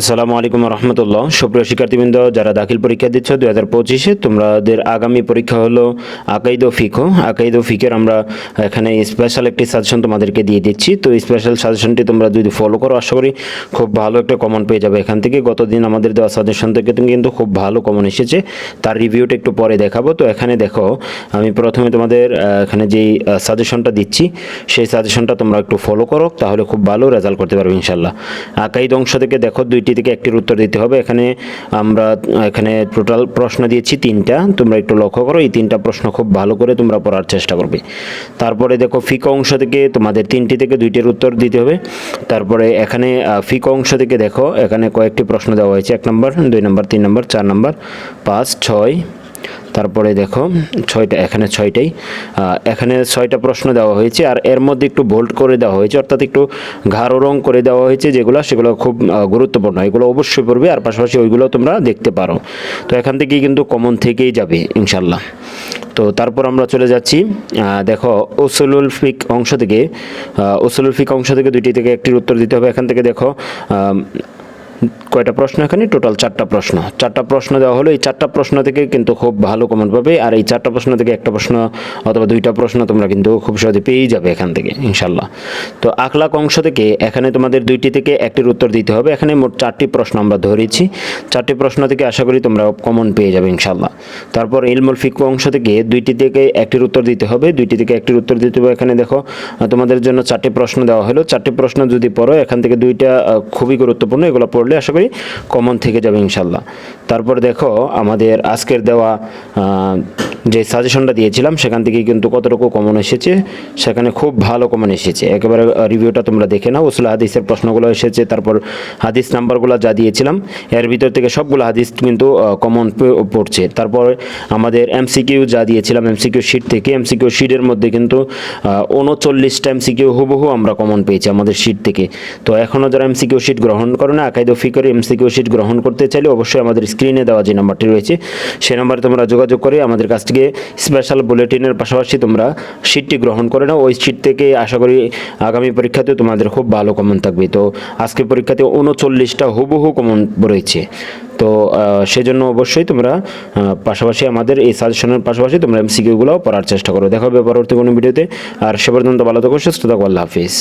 আসসালামু আলাইকুম রহমতুল্লাহ সুপ্রিয় শিক্ষার্থীবৃন্দ, যারা দাখিল পরীক্ষা দিচ্ছ দু হাজার পঁচিশে, তোমাদের আগামী পরীক্ষা হলো আকাইদ ফিকো আকাইদ ও ফিকের আমরা এখানে স্পেশাল একটি সাজেশন তোমাদেরকে দিয়ে দিচ্ছি। তো স্পেশাল সাজেশনটি তোমরা যদি ফলো করো, আশা করি খুব ভালো একটা কমন পেয়ে যাবে এখান থেকে। গতদিন আমাদের দেওয়া সাজেশন থেকে তুমি কিন্তু খুব ভালো কমন এসেছে। তার রিভিউটা একটু পরে দেখাবো। তো এখানে দেখো, আমি প্রথমে তোমাদের এখানে যেই সাজেশনটা দিচ্ছি, সেই সাজেশনটা তোমরা একটু ফলো করো, তাহলে খুব ভালো রেজাল্ট করতে পারবে ইনশাল্লাহ আকাইদ অংশ থেকে দেখো দুইটি থেকে একটির উত্তর দিতে হবে। এখানে আমরা, এখানে টোটাল প্রশ্ন দিয়েছি তিনটা। তোমরা একটু লক্ষ্য করো, এই তিনটা প্রশ্ন খুব ভালো করে তোমরা পড়ার চেষ্টা করবে। তারপরে দেখো, ফিক অংশ থেকে তোমাদের তিনটি থেকে দুইটির উত্তর দিতে হবে। তারপরে এখানে ফিক অংশ থেকে দেখো, এখানে কয়েকটি প্রশ্ন দেওয়া হয়েছে। এক নম্বর, দুই নম্বর, তিন নম্বর, চার নম্বর, পাঁচ, ছয় তারপরে দেখো, ছয়টা, এখানে ছয়টাই এখানে ছয়টা প্রশ্ন দেওয়া হয়েছে আর এর মধ্যে একটু বোল্ড করে দেওয়া হয়েছে, অর্থাৎ একটু গাঢ় রং করে দেওয়া হয়েছে যেগুলো, সেগুলো খুব গুরুত্বপূর্ণ, এগুলো অবশ্যই পড়বে আর পাশাপাশি ওইগুলো তোমরা দেখতে পারো। তো এখান থেকেই কিন্তু কমন থেকেই যাবে ইনশাল্লাহ তো তারপর আমরা চলে যাচ্ছি দেখো, ওসুলুল ফিক অংশ থেকে ওসুলুল ফিক অংশ থেকে দুইটি থেকে একটির উত্তর দিতে হবে। এখান থেকে দেখো কয়টা প্রশ্ন এখানে? টোটাল চারটা প্রশ্ন। চারটা প্রশ্ন দেওয়া হলো। এই চারটা প্রশ্ন থেকে কিন্তু খুব ভালো কমেন্ট পাবে। আর এই চারটা প্রশ্ন থেকে একটা প্রশ্ন অথবা দুইটা প্রশ্ন তোমরা কিন্তু খুব সহজে পেয়েই যাবে এখান থেকে ইনশাল্লাহ তো আখলাক অংশ থেকে এখানে তোমাদের দুইটি থেকে একটির উত্তর দিতে হবে। এখানে মোট চারটি প্রশ্ন আমরা ধরেছি। চারটি প্রশ্ন থেকে আশা করি তোমরা কমন পেয়ে যাবে ইনশাল্লাহ তারপর ইলমুল ফিকু অংশ থেকে দুইটি থেকে একটির উত্তর দিতে হবে। দুইটি থেকে একটির উত্তর দিতে হবে এখানে দেখো। তোমাদের জন্য চারটি প্রশ্ন দেওয়া হলো। চারটি প্রশ্ন যদি পড়ো, এখান থেকে দুইটা খুবই গুরুত্বপূর্ণ। এগুলো পড়লে আশা করি কমন থেকে যাবে ইনশাল্লাহ। তারপর দেখো আমাদের আজকের দেওয়া যে সাজেশনটা দিয়েছিলাম, সেখান থেকে কিন্তু কতটুকু কমন এসেছে, সেখানে খুব ভালো কমন এসেছে। একেবারে রিভিউটা তোমরা দেখে নাও। উসুল হাদিসের প্রশ্নগুলো এসেছে, তারপর হাদিস নাম্বারগুলো যা দিয়েছিলাম, এর ভিতর থেকে সবগুলো হাদিস কিন্তু কমন পড়ছে। তারপর আমাদের এমসিকিউ যা দিয়েছিলাম এমসিকিউ শিট থেকে এমসিকিউ শিটের মধ্যে কিন্তু উনচল্লিশটা এমসিকিউ হুবহু আমরা কমন পেয়েছি আমাদের শিট থেকে। তো এখনও যারা এমসিকিউ শিট গ্রহণ করে না, আকাইদ ফিকরে এমসিকিউ শিট গ্রহণ করতে চাইলে অবশ্যই আমাদের স্ক্রিনে দেওয়া যে নাম্বারটি রয়েছে সেই নাম্বারে তোমরা যোগাযোগ করে আমাদের কাছ থেকে স্পেশাল বুলেটিনের পাশাপাশি তোমরা শিটটি গ্রহণ করে নাও। ওই শিট থেকে আশা করি আগামী পরীক্ষাতে তোমাদের খুব ভালো কমন থাকবে। তো আজকের পরীক্ষাতে উনচল্লিশটা হুবহু কমন রয়েছে। তো সেজন্য অবশ্যই তোমরা পাশাপাশি আমাদের এই সাজেশনের পাশাপাশি তোমরা এমসিকিউগুলোও পড়ার চেষ্টা করো। দেখা হবে পরবর্তী কোনো ভিডিওতে। আর সে পর্যন্ত ভালো থাকো, সুস্থ থাকো, আল্লাহ হাফিজ।